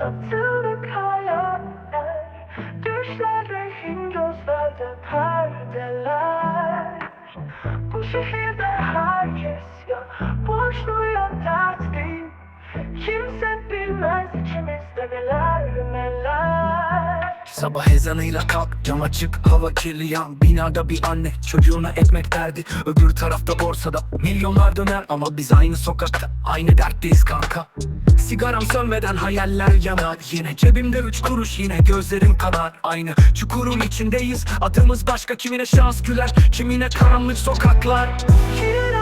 Satılık hayaller Düşler rehin gözlerde perdeler. Bu şehirde herkes ya Borçlu ya dertli. Kimse bilmez içimizde neler neler Sabah ezanıyla kalk cam açık hava kirli yan Binada bir anne çocuğuna ekmek derdi. Öbür tarafta borsada milyonlar döner Ama biz aynı sokakta aynı dertteyiz kanka. Sigaram sönmeden hayaller yanar Yine cebimde üç kuruş yine gözlerim kanar. Aynı çukurun içindeyiz adımız başka Kimine şans güler kimine karanlık sokaklar. Kirada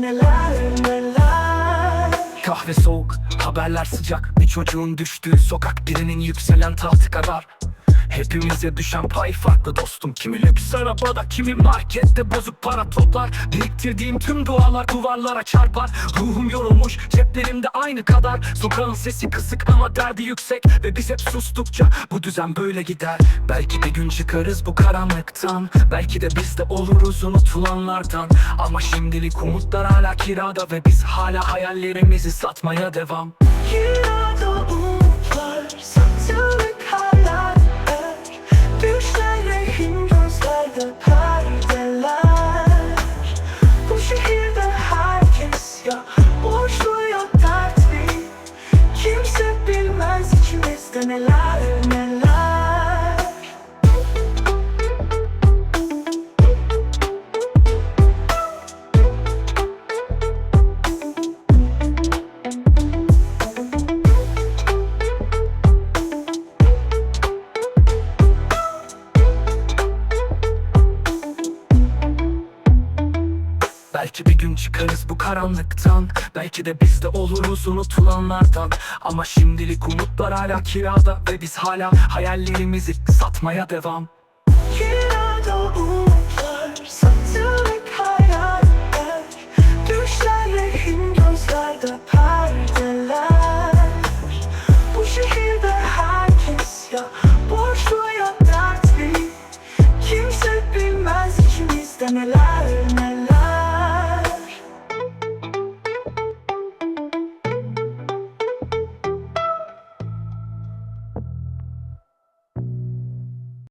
neler neler. Kahve soğuk, haberler sıcak. Bir çocuğun düştüğü sokak birinin yükselen tahtı kadar Hepimize düşen pay farklı dostum. Kimi lüks arabada, kimi markette bozuk para toplar. Biriktirdiğim tüm dualar duvarlara çarpar. Ruhum yorulmuş, ceplerimde aynı kadar. Sokağın sesi kısık ama derdi yüksek. Ve biz hep sustukça bu düzen böyle gider. Belki bir gün çıkarız bu karanlıktan. Belki de biz de oluruz unutulanlardan. Ama şimdilik umutlar hala kirada Ve biz hala hayallerimizi satmaya devam. Kirada perdeler Bu şehirde herkes ya Borçlu ya dertli Kimse bilmez içimizde neler neler Belki bir gün çıkarız bu karanlıktan. Belki de biz de oluruz unutulanlardan. Ama şimdilik umutlar hala kirada Ve biz hala hayallerimizi satmaya devam. Kirada umutlar